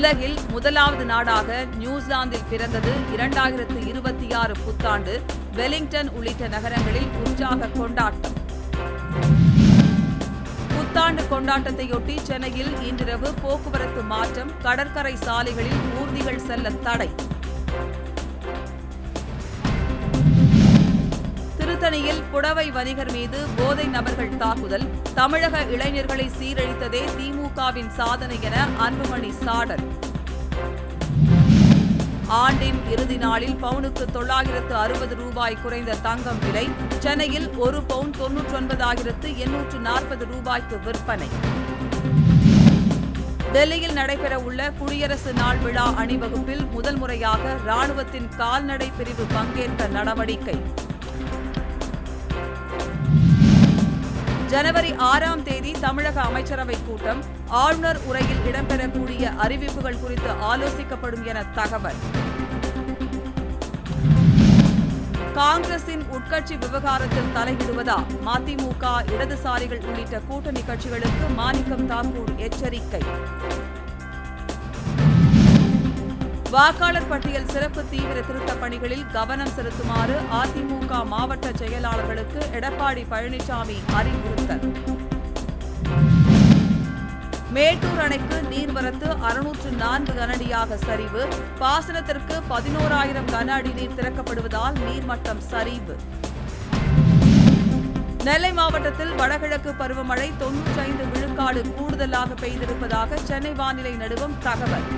உலகில் முதலாவது நாடாக நியூசிலாந்தில் பிறந்தது இரண்டாயிரத்து இருபத்தி ஆறு புத்தாண்டு வெலிங்டன் உள்ளிட்ட நகரங்களில் உற்சாக கொண்டாட்டம். புத்தாண்டு கொண்டாட்டத்தையொட்டி சென்னையில் இன்றிரவு போக்குவரத்து மாற்றம் கடற்கரை சாலைகளில் ஊர்திகள் செல்ல தடை. திருத்தணியில் புடவை வணிகர் மீது போதை நபர்கள் தாக்குதல் தமிழக இளைஞர்களை சீரழித்ததே திமுகவின் சாதனை என அன்புமணி சாடல் ஆண்டின் இறுதி நாளில் பவுனுக்கு தொள்ளாயிரத்து அறுபது ரூபாய் குறைந்த தங்கம் விலை சென்னையில் ஒரு பவுன் தொன்னூற்றொன்பதாயிரத்து எண்ணூற்று நாற்பது ரூபாய்க்கு விற்பனை. டெல்லியில் நடைபெறவுள்ள குடியரசு நாள் விழா அணிவகுப்பில் முதல் முறையாக ராணுவத்தின் கால்நடை பிரிவு பங்கேற்க நடவடிக்கை. ஜனவரி ஆறாம் தேதி தமிழக அமைச்சரவை கூட்டம் ஆளுநர் உரையில் இடம்பெறக்கூடிய அறிவிப்புகள் குறித்து ஆலோசிக்கப்படும் என தகவல். காங்கிரசின் உட்கட்சி விவகாரத்தில் தலையிடுவதா? மதிமுக இடதுசாரிகள் உள்ளிட்ட கூட்டணி கட்சிகளுக்கு மாணிக்கம் தாக்கூர் எச்சரிக்கை. வாக்காளர் பட்டியல் சிறப்பு தீவிர திருத்தப் பணிகளில் கவனம் செலுத்துமாறு அதிமுக மாவட்ட செயலாளர்களுக்கு எடப்பாடி பழனிசாமி அறிவுறுத்தல். மேட்டூர் அணைக்கு நீர்வரத்து அறுநூற்று நான்கு கனஅடியாக சரிவு. பாசனத்திற்கு பதினோராயிரம் கன அடி நீர் திறக்கப்படுவதால் நீர்மட்டம் சரிவு. நெல்லை மாவட்டத்தில் வடகிழக்கு பருவமழை தொன்னூற்றி ஐந்து விழுக்காடு கூடுதலாக பெய்திருப்பதாக சென்னை வானிலை நடுவம் தகவல்.